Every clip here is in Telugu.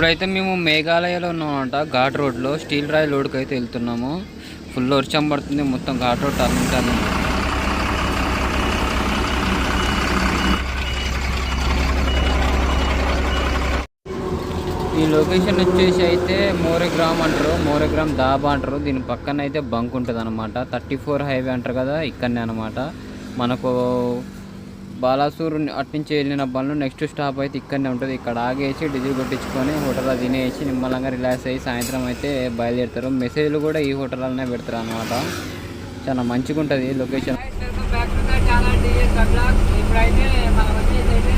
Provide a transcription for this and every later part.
ఇప్పుడైతే మేము మేఘాలయలో ఉన్నామంట. ఘాట్ రోడ్లో స్టీల్ రాయి రోడ్కి అయితే వెళ్తున్నాము. ఫుల్ వర్షం పడుతుంది. మొత్తం ఘాట్ రోడ్ టర్నింగ్ టర్నింగ్ ఈ లొకేషన్ వచ్చేసి అయితే మోరగ్రామ్ అంటారు. మోరగ్రామ్ దాబా అంటారు. దీని పక్కన అయితే బంక్ ఉంటుంది అనమాట థర్టీ ఫోర్ హైవే అంటారు కదా ఇక్కడనే అనమాట మనకు బాలాసూర్ అటు నుంచి వెళ్ళిన బండ్లు నెక్స్ట్ స్టాప్ అయితే ఇక్కడనే ఉంటుంది. ఇక్కడ ఆగేసి డీజిల్ కొట్టించుకొని హోటల్లో తినేసి నిమ్మలంగా రిలాక్స్ అయ్యి సాయంత్రం అయితే బయలుదేరుతారు. మెసేజ్లు కూడా ఈ హోటల్లోనే పెడతారు అనమాట చాలా మంచిగా ఉంటుంది లొకేషన్ ఇప్పుడైతే మనం వచ్చేసి అయితే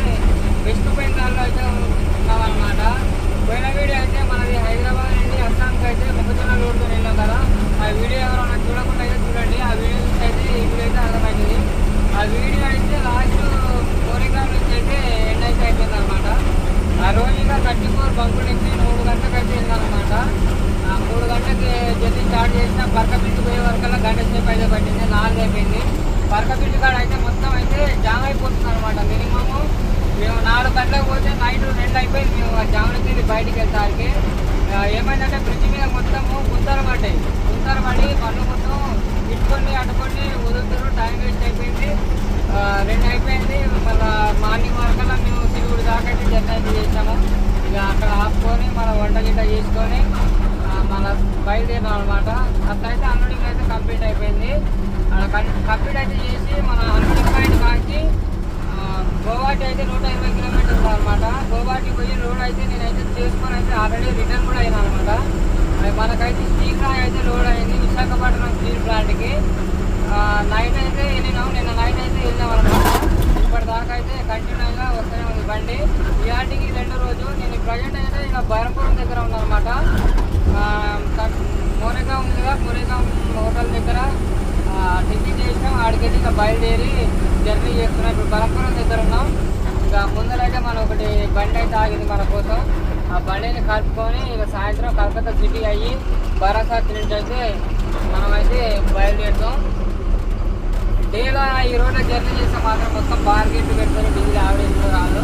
వెస్ట్ బెంగాల్లో అయితే ఉన్నామన్నమాట. పోయిన వీడియో అయితే మనది హైదరాబాద్ నుండి అస్సాంకి అయితే మొక్కజొన్న లోడ్తో వెళ్ళాం కదా. ఆ వీడియో ఎవరైనా చూడకుండా అయితే చూడండి. ఆ వీడియో నుంచి అయితే ఈ వీడియో అయితే ఆ వీడియో అయితే లాస్ట్ కోరిగ్రామ్ నుంచి అయితే ఎండ్ అయితే అయిపోయింది అనమాట ఆ రోజు ఇంకా థర్టీ ఫోర్ బంకు నుంచి మూడు గంటలకు అయితే వెళ్ళామన్నమాట ఆ మూడు గంటలకి జర్నీ స్టార్ట్ చేసిన పరకపిండి పోయే వరకల్లా గంట సేపు అయితే పట్టింది నాలుగు అయిపోయింది పరకపిండి కాడ అయితే మొత్తం అయితే జామ్ అయిపోతుంది అనమాట మినిమము మేము నాలుగు గంటలకు పోతే నైట్ రెండు అయిపోయింది మేము ఆ జామ్ నుంచి బయటికి వెళ్తానికి ఆ, ఏమైందంటే బ్రిడ్జ్ మీద మొత్తము గుంతలు పడ్డాయి గుంతలు పడి పళ్ళు మొత్తం ఇట్టుకొని అట్టుకొని వదులుతారు టైం వేస్ట్ అయిపోయింది ఆ, రెండు అయిపోయింది మళ్ళీ మార్నింగ్ వరకల్లా మేము తిరుగుడు దాకా అయితే జర్నీ అయితే చేసాము ఇక అక్కడ ఆపుకొని మన వంట గిట్ట చేసుకొని మన బయలుదేరినాం అనమాట అట్లయితే అన్లోడింగ్ అయితే కంప్లీట్ అయిపోయింది. కంప్లీట్ అయితే చేసి మన అన్లోడింగ్ పాయింట్ కాంచి గోవాటి అయితే నూట ఇరవై కిలోమీటర్స్ అనమాట గోవాటి పోయి రోడ్ అయితే నేనైతే చేసుకొని అయితే ఆల్రెడీ రిటర్న్ కూడా అయినా అనమాట మనకైతే స్టీల్ రాయ్ అయితే లోడ్ అయింది విశాఖపట్నం స్టీల్ ప్లాంట్కి నైట్ అయితే వెళ్ళినాం. నిన్న నైట్ అయితే వెళ్ళాం అనమాట ఇప్పటిదాకా అయితే కంటిన్యూగా వస్తూనే ఉంది బండి. ఇలాంటికి రెండో రోజు నేను ప్రజెంట్ అయితే ఇక బైరంపురం దగ్గర ఉన్నానమాట అనమాట ఉందిగా ఉంది హోటల్ దగ్గర. టిఫిన్ చేసినాం ఆడికి వెళ్ళి ఇక బయలుదేరి జర్నీ చేస్తున్నాం. ఇప్పుడు బరంపురం దగ్గర ఉన్నాం. ఇక ముందరైతే మనం ఒకటి బండి అయితే ఆగింది మన కోసం. ఆ బండిని కలుపుకొని ఇక సాయంత్రం కలకత్తా సిటీ అయ్యి బారాసాత్ నుంచి అయితే మనం అయితే బయలుదేరుతాం. డేలో ఈ రోడ్లో జర్నీ చేస్తే మాత్రం మొత్తం బార్గెట్లు పెట్టుకొని డీజిల్ యావరేజ్ కూడా రాదు.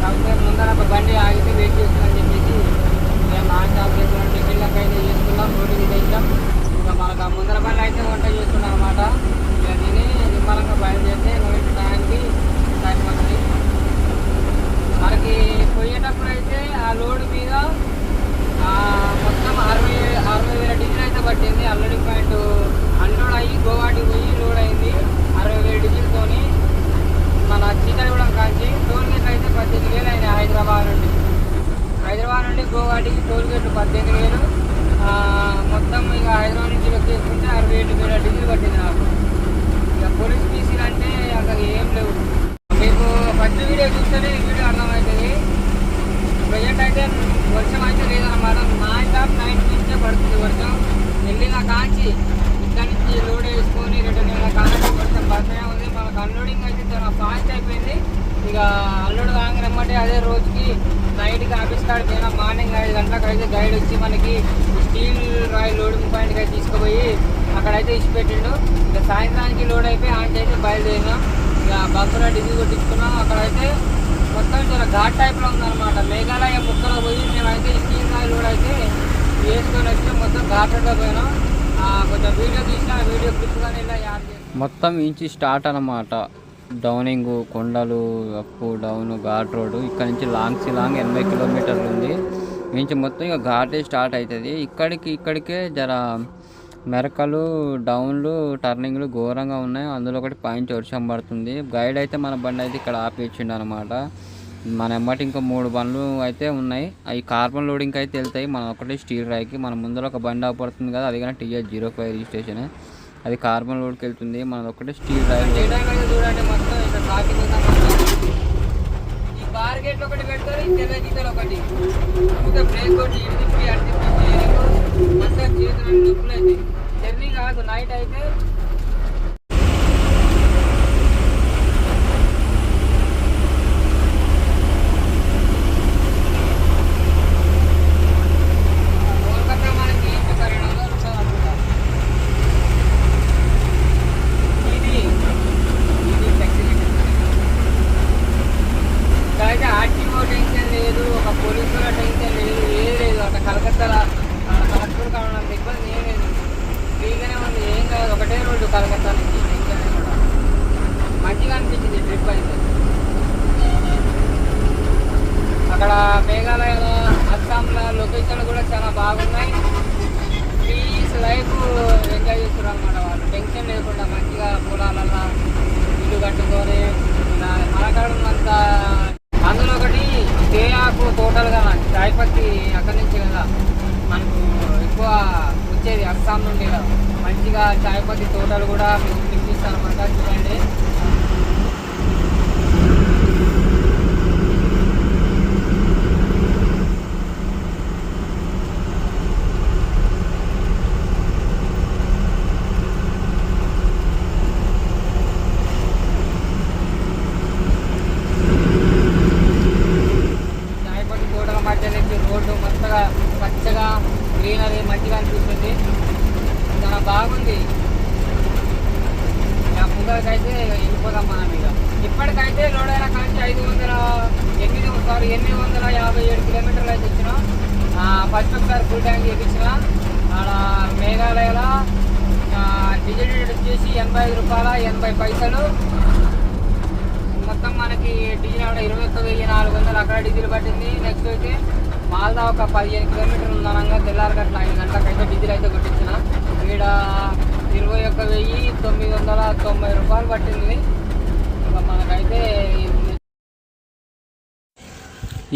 కాకపోతే ముందర ఒక బండి ఆగితే వెయిట్ చేస్తుందని చెప్పేసి మేము నాన్ స్టాప్ చేసుకున్నాం టిఫిన్లకు అయితే చేసుకున్నాం రోడ్డు తెచ్చాం. ఇంకా మనకు ఆ ముందర బండి అయితే వంట చేస్తున్నాం అనమాట ఇక తిని నిమ్మలంగా బయలుదేరితే నైట్ టైంకి టైం మనకి పోయేటప్పుడు అయితే ఆ లోడ్ మీద ఆ, మొత్తం అరవై అరవై వేల డీజిల్ అయితే పట్టింది అల్లడి పాయింట్ అన్లోడ్ అయ్యి గోవాకి పోయి లోడ్ అయింది అరవై వేల డీజిల్తోని మన చీకటిగూడెం కాంచి టోల్ గేట్లు అయితే పద్దెనిమిది వేలు అయినాయి హైదరాబాద్ నుండి హైదరాబాద్ నుండి గోవాటికి టోల్ గేట్లు పద్దెనిమిది వేలు ఆ, మొత్తం ఇక హైదరాబాద్ నుంచి వచ్చేసుకుంటే అరవై ఏడు వేల డీజిల్ పట్టింది నాకు ఇక పోలీస్ పీసీలు అంటే అసలు ఏం లేవు మీకు ఫస్ట్ వీడియో చూస్తేనే ఈ వీడియో అర్థమవుతుంది ప్రజెంట్ అయితే వర్షం అయితే లేదన్నమాట నైన్ టాప్ నైన్ నుంచే పడుతుంది వర్షం వెళ్ళిన కాంచి ఇక్కడి నుంచి లోడ్ వేసుకొని రిటర్న్ వెళ్ళిన కొంచెం వర్షం పడుతూనే ఉంది. మనకు అన్లోడింగ్ అయితే చాలా ఫాస్ట్ అయిపోయింది. ఇక అల్లుడు కాగానే రమ్మంటే అదే రోజుకి నైట్కి ఆఫీస్ కాడ పోయినా మార్నింగ్ ఐదు గంటలకు అయితే గైడ్ వచ్చి మనకి స్టీల్ రాయల్ లోడింగ్ పాయింట్కి అయితే తీసుకుపోయి అక్కడైతే ఇచ్చి పెట్టిండు. ఇక సాయంత్రానికి లోడ్ అయిపోయి ఆంటీ అయితే బయలుదేరినాం. ఇక బస్సులో డిగ్రీ కొట్టించుకున్నాం. అక్కడైతే మొత్తం చాలా ఘాట్ టైప్లో ఉందన్నమాట. మేఘాలయ ముక్కలో పోయి మేమైతే స్టీల్ రాయల్ లోడ్ అయితే వేసుకొని వచ్చి మొత్తం ఘాట్లో పోయినాం. మొత్తం ఇంచి స్టార్ట్ అన్నమాట. డౌనింగ్ కొండలు అప్ డౌన్ ఘాట్ రోడ్డు ఇక్కడ నుంచి లాంగ్ సి లాంగ్ ఎనభై కిలోమీటర్లు ఉంది. ఇంచి మొత్తం ఇక ఘాటే స్టార్ట్ అవుతుంది ఇక్కడికి ఇక్కడికే జర మెరకలు డౌన్లు టర్నింగ్లు ఘోరంగా ఉన్నాయి. అందులో ఒకటి పాయింట్ వర్షం పడుతుంది. గైడ్ అయితే మన బండి అయితే ఇక్కడ ఆపేసిండు అనమాట మన ఎమ్మటి ఇంకా మూడు బండ్లు అయితే ఉన్నాయి. అవి కార్బన్ లోడింగ్ అయితే వెళ్తాయి. మన ఒకటి స్టీల్ రాయికి మన ముందర ఒక బండి ఆపడుతుంది కదా అది కానీ టీఎస్ జీరో ఫైవ్ రిజిస్ట్రేషన్. అది కార్బన్ లోడ్కి వెళ్తుంది. మనది ఒకటి స్టీల్ రాయి చూడండి మొత్తం ఇక్కడ ట్రాఫిక్ ఉందా మొత్తం. ఈ బార్ గేట్లు ఒకటి పెడతారు ఈ తెల్ల గీతలు ఒకటి. ఇంకా బ్రేక్ కొట్టి ఇటు తిప్పి అటు తిప్పి చేయలేము మొత్తం చేతులు నొప్పులు అయితే జర్నీ కాదు నైట్ అయితే కోల్కతా మనకి ఒక రెండు వందలు ఉంటుంది అనుకుంటా ఇది ఇది ఫ్లెక్సిబిలిటీ ఇక్కడైతే ఆర్టీఓ టెన్షన్ లేదు ఒక పోలీసుల టెన్షన్ లేదు కలకత్తా నుంచి జంక్షన్ కూడా మంచిగా అనిపించింది ట్రిప్ అయితే అక్కడ మేఘాలయలో వ్యవస్థలు కూడా చాలా బాగున్నాయి. ప్లీజ్ లైఫ్ ఎంజాయ్ చేస్తారు అనమాట వాళ్ళు. టెన్షన్ లేకుండా మంచిగా పొలాలల్లో ఇల్లు కట్టుకొని ఇలా మనకాడ ఉన్నంత అందులో ఒకటి తేయాకు తోటలు కదా చాయ్ పత్తి అక్కడి నుంచి కదా. మనకు ఎక్కువ వచ్చేది అస్సాం నుండి కదా. మంచిగా చాయ్ పత్తి తోటలు కూడా మీకు చూపిస్తాను. అనమాట చూడండి చాయపత్తి తోటల మధ్య నుంచి రోడ్డు మొత్తగా పచ్చగా గ్రీనరీ మంచిగా అనిపిస్తుంది చాలా బాగుంది ఇక ముందరకైతే వెళ్ళిపోదాం మనం ఇక ఇప్పటికైతే లోడైన కాంచి ఐదు వందల ఎనిమిది సారీ ఎనిమిది వందల యాభై ఏడు కిలోమీటర్లు అయితే వచ్చినాం ఫస్ట్ ఒకసారి ఫుల్ ట్యాంక్ చేయించిన ఆడ మేఘాలయలో ఆ, వచ్చేసి ఎనభై ఐదు రూపాయల ఎనభై పైసలు. మొత్తం మనకి డీజిల్ ఆడ ఇరవై ఒక్క వెయ్యి నాలుగు వందలు అక్కడ డీజిల్ పట్టింది. నెక్స్ట్ అయితే మాల్దా ఒక పదిహేను కిలోమీటర్లు ఉందనంగా తెల్లారి గట్ల ఐదు గంటలకైతే డీజిల్ అయితే కొట్టించిన. ఈడ ఇరవై ఒక్క వెయ్యి తొమ్మిది వందల తొంభై రూపాయలు పట్టింది. ఇంకా మనకైతే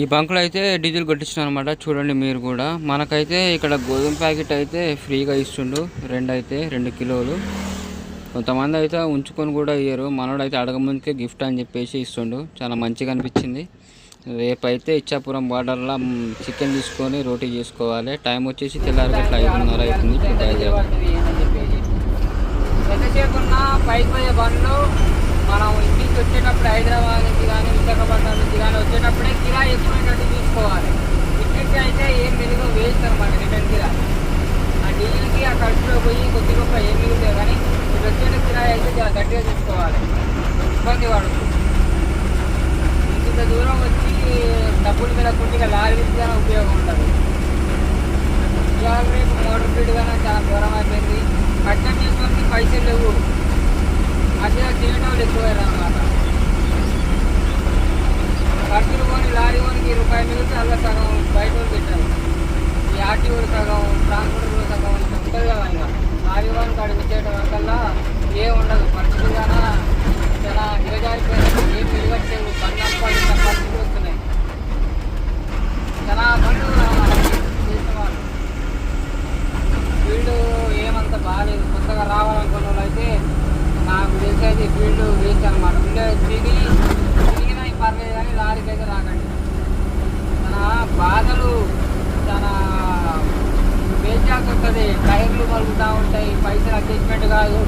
ఈ బంకులో అయితే డీజిల్ కొట్టించిన అనమాట చూడండి మీరు కూడా. మనకైతే ఇక్కడ గోధుమ ప్యాకెట్ అయితే ఫ్రీగా ఇస్తుండు. రెండు అయితే రెండు కిలోలు. కొంతమంది అయితే ఉంచుకొని కూడా ఇయ్యరు. మనోడైతే అడగముందుకే గిఫ్ట్ అని చెప్పేసి ఇస్తుండు. చాలా మంచిగా అనిపించింది. రేపైతే ఇచ్చాపురం బార్డర్లో చికెన్ తీసుకొని రోటీ చేసుకోవాలి. టైం వచ్చేసి తెల్లారి గట్ల ఐదున్నర అవుతుంది ఇప్పుడు బయలుదేరాలి. మనం నుంచి వచ్చేటప్పుడు హైదరాబాద్ నుంచి కానీ విశాఖపట్నం నుంచి కానీ వచ్చేటప్పుడే కిరా ఎక్కువైనట్టు చూసుకోవాలి. ఇక్కడికి అయితే ఏం మెరుగు వేస్ట్ అనమాట రిటర్న్ కిరా. ఆ డీజిల్కి ఆ ఖర్చులో పోయి కొద్ది గొప్ప ఏం మిగులుతాయి కానీ ఇప్పుడు వచ్చేట కిరా అయితే చాలా గట్టిగా చూసుకోవాలి. ఇబ్బంది పడుతుంది ఇంత దూరం వచ్చి డబ్బులు మీద కొద్దిగా లారీ విధానం ఉపయోగం ఉండదు. ఇవాళ రేపు మోటార్ ఫీడ్ కానీ చాలా ఘోరం అయిపోయింది కట్టం చేసుకొని పైసలు లేవు. అదే తినేటోళ్ళు ఎక్కువయ్యారు ఖర్చులు కొని లారీ కొనికి రూపాయి మిగిలితే అలా సగం బయట పెట్టారు ఈ ఆర్టీఓలు సగం ట్రాన్స్పోర్ట్ సగం ఇంకా ఉంటుంది కదా ఇంకా. లారీ వాళ్ళు కాడికి వచ్చేయడం వల్ల ఏం ఉండదు. పరిస్థితి కానీ చాలా దిగజారిపోయినాయి ఏం మిగట్లేవు బండి అప్పాల్సిన పరిస్థితులు వస్తున్నాయి. చాలా పనులు చేసిన వాళ్ళు ఫీల్డ్ ఏమంత బాగాలేదు కొత్తగా రావాలనుకున్న వాళ్ళు అయితే నాకు తెలిసి అయితే ఫీల్డ్ వేస్ట్ అనమాట ఉండే తిరిగి పర్లేదు కానీ లారీకి అయితే రాకండి. మన బాధలు తన బేజాకు వస్తుంది టైర్లు కలుగుతూ ఉంటాయి. పైసలు అడ్జస్ట్మెంట్ కాదు.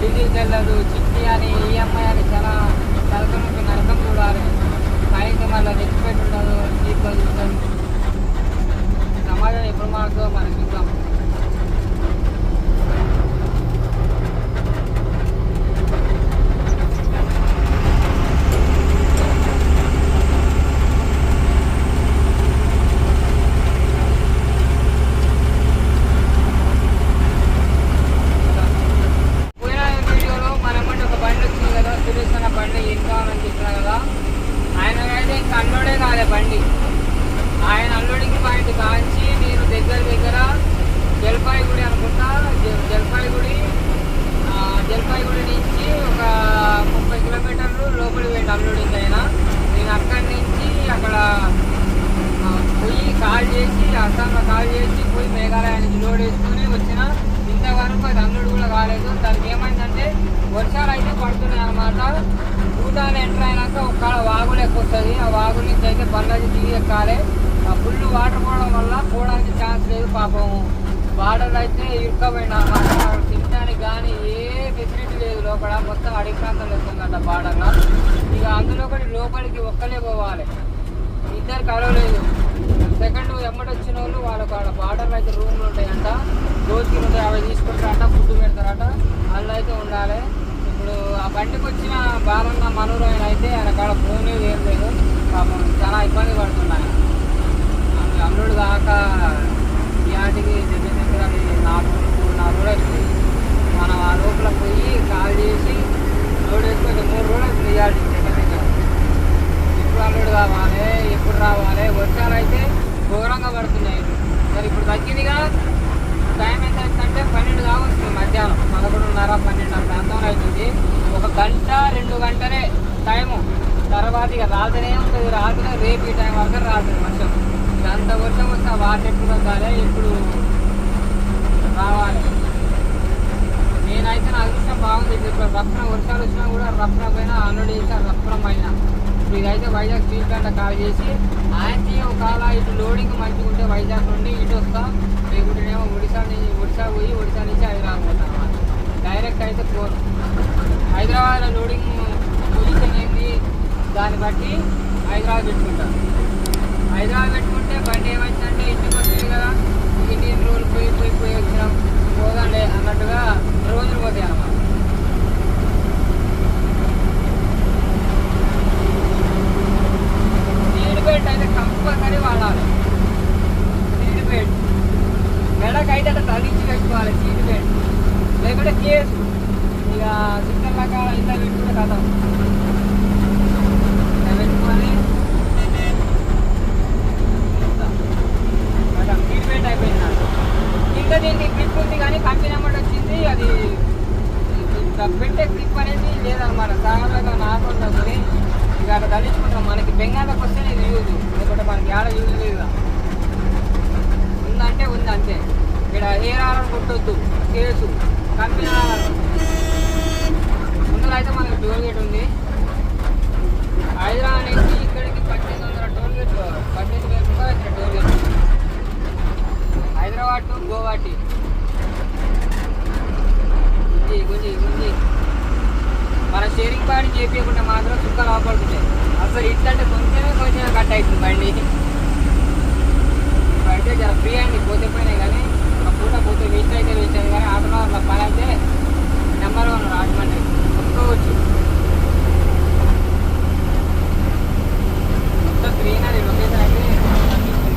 డీజిల్ వెళ్ళదు చిట్టి అని ఈఎంఐ అని చాలా తలకం నరకం చూడాలి. సాయంత్రం మళ్ళీ రెస్పెక్ట్ ఉండదు. చీప్గా చూస్తాం సమాజం ఎప్పుడు మారుతుందో మనం చూద్దాం పోయిన వీడియోలో మన ఎమ్మటి ఒక బండి వచ్చింది కదా సురేష్ అన్న బండి ఏం కావాలని చెప్పినా కదా ఆయన అయితే ఇంకా అన్లోడే కాలే బండి ఆయన అన్లోడింగ్ పాయింట్ కాంచి నేను దగ్గర దగ్గర జల్పాయిగుడి అనుకుంటా జ- జల్పాయిగుడి ఆ, జల్పాయిగుడి నుంచి ఒక ముప్పై కిలోమీటర్లు లోపలికి అయినా నేను అక్కడి నుంచి అక్కడ పోయి కాల్ చేసి అస్సాంలో కాల్ చేసి పోయి మేఘాలయానికి లోడ్ వేసుకొని వచ్చిన ఇంతవరకు అది అన్లోడ్ కూడా కాలేదు. దానికి ఏమైందంటే వర్షాలు అయితే పడుతున్నాయి అనమాట భూటాన్ ఎంటర్ అయినాక ఒక వాగు లెక్క వస్తుంది ఆ వాగు నుంచి అయితే బండ్లకి దిగి ఎక్కాలి. ఆ ఫుల్ వాటర్ పోవడం వల్ల పోవడానికి ఛాన్స్ లేదు పాపం. వాటర్ అయితే ఇరుకపోయినా కానీ ఏ ఫెసిలిటీ లేదు. లోపల మొత్తం అడవి ప్రాంతం వస్తుందంట బార్డర్లో. ఇక అందులో ఒకటి లోపలికి ఒక్కలే పోవాలి. ఇద్దరు కలవలేదు. సెకండ్ ఎమ్మటి వచ్చిన వాళ్ళు వాళ్ళకు ఆడ బార్డర్లో అయితే రూమ్లు ఉంటాయంట. రోజుకి నూట యాభై తీసుకుంటారంట ఫుడ్ పెడతారట. వాళ్ళు అయితే ఉండాలి. ఇప్పుడు ఆ బండికి వచ్చిన బాలన్న మనూరు ఆయన అయితే ఆయన కాడ ఫోన్ లేదు ఏం లేదు పాపం చాలా ఇబ్బంది పడుతున్నాయి. అల్లుడు కాక ఈ ఆటికి దగ్గర దగ్గర నాలుగు నాలుగు కూడా అవుతుంది మనం ఆ లోపల పోయి కాల్ చేసి లోడ్ వేసుకొని మూడు రోజులు తీయాలి ఎప్పుడు అల్లుడు కావాలి ఎప్పుడు రావాలి వర్షాలు అయితే ఘోరంగా పడుతున్నాయి. మరి ఇప్పుడు తగ్గిందిగా? టైం ఎంత అవుతుందంటే పన్నెండు కావచ్చు మధ్యాహ్నం. పదకొండున్నర పన్నెండు ఆ ప్రాంతంలో అవుతుంది. ఒక గంట రెండు గంటలే టైము. తర్వాత ఇక రాత్రి ఉంటుంది. రాత్రి రేపు ఈ టైం వరకు రాత్రి వర్షం. ఇక అంత వర్షం వస్తే వాటర్ ఎప్పుడు తగ్గాలి ఎప్పుడు రావాలి? అయితే నా అదృష్టం బాగుంది. ఇప్పుడు రప్న వర్షాలు వచ్చినా కూడా రప్న పైన ఆల్రెడీ ఇంకా రప్నం అయినా ఇప్పుడు ఇదైతే వైజాగ్ స్టీల్ ప్లాంట్ కాల్ చేసి ఆయనకి ఒకవేళ ఇటు లోడింగ్ మంచిగా ఉంటే వైజాగ్ నుండి ఇటు వస్తా. లేకుంటేనేమో ఒడిశా నుంచి ఒడిశా పోయి ఒడిశా నుంచి హైదరాబాద్ పోతాం డైరెక్ట్ అయితే పోను హైదరాబాద్లో లోడింగ్ పొజిషన్ ఏంది? దాన్ని బట్టి హైదరాబాద్ పెట్టుకుంటాం హైదరాబాద్ పెట్టుకుంటే బండి ఏమైందంటే ఇంటికి వచ్చింది కదా. ఇండియన్ రోడ్ పోయి పోయి పోయి వచ్చినాం. పోదండి అన్నట్టుగా రోజులు పోతాయి అన్నమాట. సీడ్ బెల్ట్ అయితే కంపల్సరీ వాడాలి. సీడ్ బెల్ట్ మెడకి అయితే అట్లా తగ్గించి పెట్టుకోవాలి సీడ్ బెల్ట్ లేకుంటే కేసు. ఇక సిగ్నల్ లాగా ఇంత పెట్టుకుంటే కదా పెట్టుకోవాలి మేడం ట్రీట్మెంట్ అయిపోయింది నాకు. ఇంకా దీనికి క్లిప్ ఉంది కానీ కంపెనీ అమౌంట్ వచ్చింది అది పెట్టే క్లిప్ అనేది లేదనమాట సాధారణంగా నాకు ఉంటుంది ఇక అక్కడ తగ్గించుకుంటాం మనకి బెంగాల్కి వస్తే ఇది యూజ్ లేకుంటే మనకి ఆడ యూజ్ లేదు. ఉందంటే ఉంది అంతే. ఇక్కడ హెయిర్ ఆర్డర్ కొట్టొద్దు కేసు. కంపెనీ ముందర అయితే మనకి టోల్ గేట్ ఉంది. హైదరాబాద్ నుంచి ఇక్కడికి పద్దెనిమిది వందల టోల్ గేట్ పద్దెనిమిది వేల రూపాయలు ఇక్కడ టోల్ గేట్ హైదరాబాద్ టు గోవాటి గుంజి గుంజి గుంజి మన షేరింగ్ పాయింట్ చేపించకుండా మాత్రం చుక్కలు ఆపడుతున్నాయి అసలు ఇట్లంటే కొంచెమే కొంచెమే కట్ అవుతుంది బండి. అయితే జర ఫ్రీ అండి పోతే పోయినాయి కానీ ఒక పూట పోతే వేస్ట్ అయితే వేస్ట్ అయింది కానీ ఆటో అట్లా పని అయితే నెంబర్ వన్ రాజమండ్రి. ఒప్పుకోవచ్చు మొత్తం గ్రీనరీ లొకేషన్ అయితే కనిపిస్తుంది.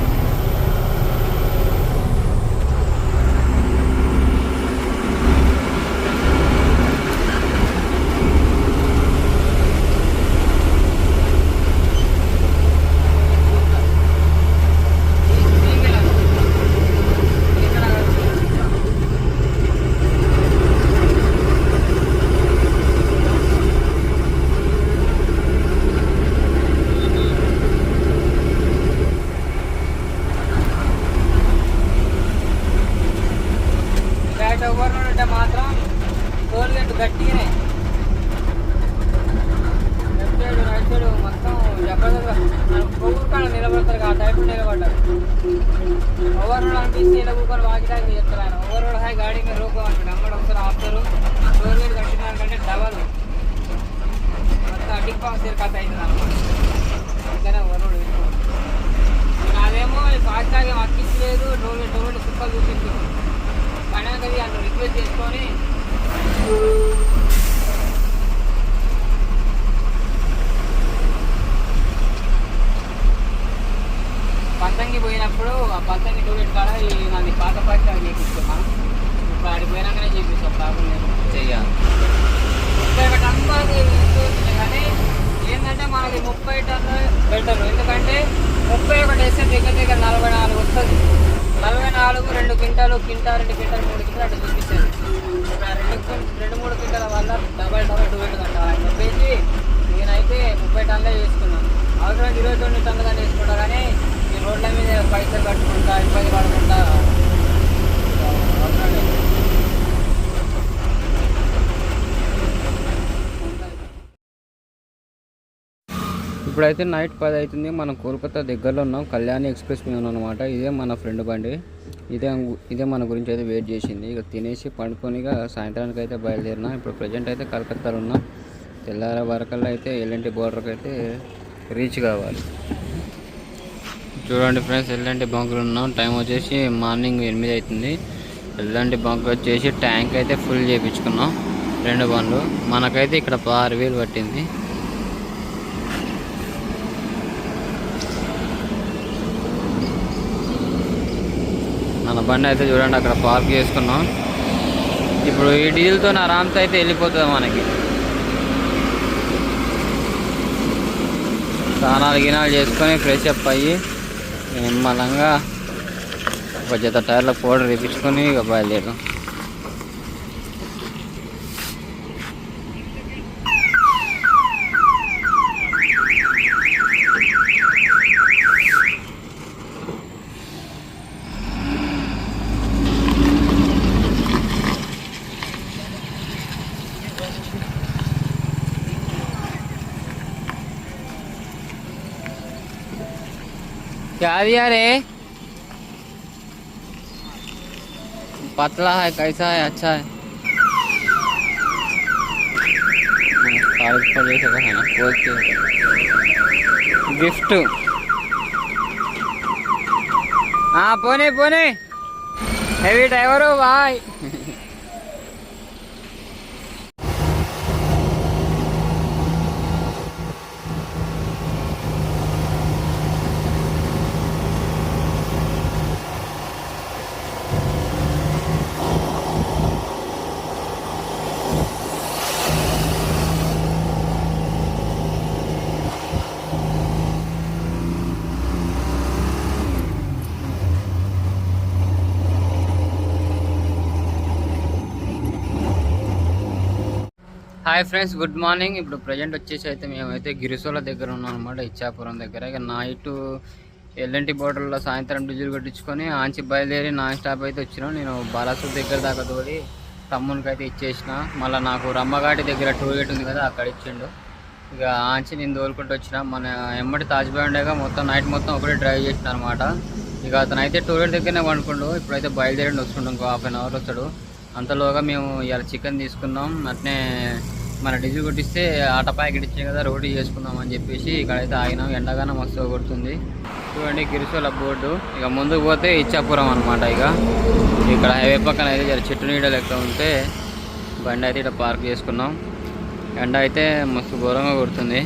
బ్యాట్ ఓవర్ ఉంటే మాత్రం టోల్ గేట్ గట్టిగానే లెఫ్ట్ సైడ్ రైట్ సైడ్ మొత్తం జబర్దస్త్ కొవ్వు కాడ నిలబడతారు ఆ టైప్ నిలబడ్డారు ఓవర్ రోడ్ అనిపిస్తే ఇలా కూకొని చెప్తున్నాను చెప్తారు ఆయన. ఓవర్ రోడ్ హై గాడి మీద రూపం అంటాడు. అమ్మడు ఒకసారి ఆపుతారు. టోల్ గేట్ కట్టినారంటే డబల్. మొత్తం అడ్డికి పాస్ కథ అవుతుంది అనమాట అందుకనే ఓవర్ రోడ్ నాదేమో ఫాస్టాగ్ ఏం అక్కించలేదు టోల్ టోల్ గేట్ సుక్కలు చూపించారు కనకది అట్లా రిక్వెస్ట్ చేసుకొని పంతంగి పోయినప్పుడు ఆ పంతంగి టూలెట్ కాడ ఈ నాది పాత పాట చేపించుకున్నాం ఇప్పుడు ఆడికి పోయినాకనే చేపిస్తాం ప్రాబ్లం లేదు చెయ్యాలి ముప్పై ఒకటి చూస్తున్నాయి కానీ ఏంటంటే మనకి ముప్పై టన్ను బెటర్ ఎందుకంటే ముప్పై ఒకటి వేస్తే దగ్గర దగ్గర నలభై నాలుగు వస్తుంది. నలభై నాలుగు రెండు క్వింటాలు క్వింటా రెండు క్వింటాలు మూడు క్వింటాలు అట్లా ఆ రెండు రెండు మూడు క్వింటాల వల్ల డబల్ డబల్ టూ ఎయిట్ అంట అని చెప్పేసి నేనైతే ముప్పై టన్నులే వేసుకున్నాను. అవసరం ఇరవై తొమ్మిది టన్నులు కానీ వేసుకుంటా కానీ రోడ్ల మీద పైసలు కట్టుకుంటా ఇబ్బంది పడకుండా. ఇప్పుడైతే నైట్ పది అవుతుంది మనం కోల్కతా దగ్గరలో ఉన్నాం కళ్యాణి ఎక్స్ప్రెస్ మీద ఉన్నాం అనమాట ఇదే మన ఫ్రెండ్ బండి. ఇదే ఇదే మన గురించి అయితే వెయిట్ చేసింది. ఇక తినేసి పండుకొని ఇక సాయంత్రానికి అయితే బయలుదేరినా. ఇప్పుడు ప్రజెంట్ అయితే కలకత్తాలో ఉన్నాం. తెల్లార వరకల్లా అయితే ఎల్ఎన్టీ బోర్డర్కి అయితే రీచ్ కావాలి. చూడండి ఫ్రెండ్స్ ఎల్ఎన్టీ బంకులు ఉన్నాం. టైం వచ్చేసి మార్నింగ్ ఎనిమిది అవుతుంది ఎల్ఎన్టీ బంక్ వచ్చేసి ట్యాంక్ అయితే ఫుల్ చేయించుకున్నాం రెండు బండ్లు. మనకైతే ఇక్కడ ఆరు వేలు పట్టింది. మన బండి అయితే చూడండి అక్కడ పార్క్ చేసుకున్నాం. ఇప్పుడు ఈ డీజిల్తో ఆరామ్స్ అయితే వెళ్ళిపోతుంది మనకి. స్నానాలు గినాలు చేసుకొని ఫ్రెష్ అప్ అయ్యి నిమ్మలంగా ఒక జత టైర్ల పౌడర్ వేపించుకొని ఇక బయలుదేరాం क्या दिया रे पतला है, कैसा है अच्छा है? है ना तो गिफ्ट। हाँ पोने पोने हेवी ड्राइवर हो भाई। Hi friends good morning. ఇప్పుడు ప్రజెంట్ వచ్చేసి అయితే మేమైతే గిరిసోల దగ్గర ఉన్నాం అనమాట ఇచ్చాపురం దగ్గర. ఇక నైట్ ఎల్ఎన్టీ బోర్డర్లో సాయంత్రం డీజిల్ కొట్టించుకొని ఆంచి బయలుదేరి నాన్ స్టాప్ అయితే వచ్చినాం. నేను బాలాసూర్ దగ్గర దాకా తోడి తమ్మునికి అయితే ఇచ్చేసిన. మళ్ళీ నాకు రమ్మగాటి దగ్గర టూ గేట్ ఉంది కదా అక్కడ ఇచ్చిండు. ఇక ఆంచి నేను తోలుకుంటూ వచ్చిన. మన ఎమ్మటి తాజ్బాయ్ ఉండగా మొత్తం నైట్ మొత్తం ఒకటే డ్రైవ్ చేసిన అనమాట ఇక అతను అయితే టూ గేట్ దగ్గరనే పండుకుండు ఇప్పుడైతే బయలుదేరి వస్తుండు ఇంకో హాఫ్ అన్ అవర్ వస్తాడు. అంతలోగా మేము ఇలా చికెన్ తీసుకున్నాం. అట్నే మన డీజిల్ కొట్టిస్తే ఆట ప్యాకెట్ ఇచ్చే కదా రోడ్డు చేసుకుందాం అని చెప్పేసి ఇక్కడైతే ఆగినాం. ఎండగానే మస్తు కొడుతుంది. చూడండి గిరిసోల బోర్డు. ఇక ముందుకు పోతే ఇచ్చాపురం అనమాట ఇక. ఇక్కడ హైవే పక్కన అయితే జర చెట్టు నీడ లెక్క ఉంటే బండి అయితే ఇక్కడ పార్క్ చేసుకున్నాం. ఎండ అయితే మస్తు ఘోరంగా కొడుతుంది.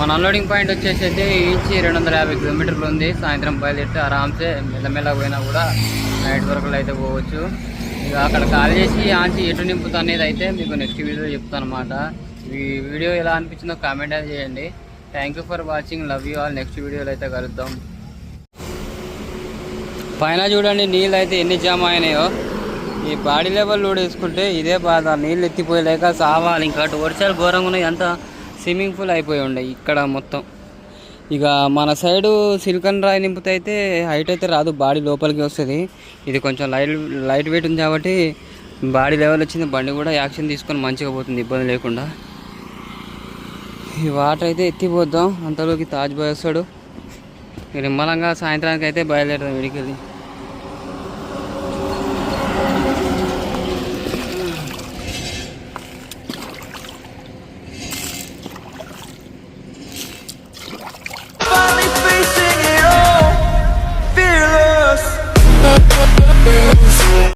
మన అన్లోడింగ్ పాయింట్ వచ్చేసి అయితే ఈచి రెండు వందల యాభై కిలోమీటర్లు ఉంది. సాయంత్రం బయలుదేరితే ఆరామ్సే మెల్లమెల్ల పోయినా కూడా నైట్ వరకు అయితే పోవచ్చు. అక్కడ కాల్ చేసి ఆంచి ఎటు నింపుతా అనేది అయితే మీకు నెక్స్ట్ వీడియో చెప్తాను అనమాట ఈ వీడియో ఎలా అనిపించిందో కామెంట్ అయితే చేయండి. Thank you for watching love you all next వీడియోలో అయితే కలుద్దాం. పైన చూడండి నీళ్ళు అయితే ఎన్ని జామ అయినాయో. ఈ బాడీ లెవెల్ లోడ్ వేసుకుంటే ఇదే బాధ. నీళ్ళు ఎత్తిపోయలేక సావాలి. ఇంకా అటు వర్షాలు ఘోరంగా ఉన్నాయి. అంతా స్విమ్మింగ్ పూల్ అయిపోయి ఉండే ఇక్కడ మొత్తం. ఇక మన సైడు సిలికాన్ రాయి నింపితే అయితే హైట్ అయితే రాదు బాడీ లోపలికి వస్తుంది. ఇది కొంచెం లైట్ లైట్ వెయిట్ ఉంది కాబట్టి బాడీ లెవెల్ వచ్చింది బండి కూడా యాక్షన్ తీసుకొని మంచిగా పోతుంది ఇబ్బంది లేకుండా. ఈ వాటర్ అయితే ఎత్తిపోద్దాం అంతలోకి తాజ్ బాయ్ వస్తాడు. నిమ్మలంగా సాయంత్రానికి అయితే బయలుదేరుతాం వీడికి వెళ్ళి.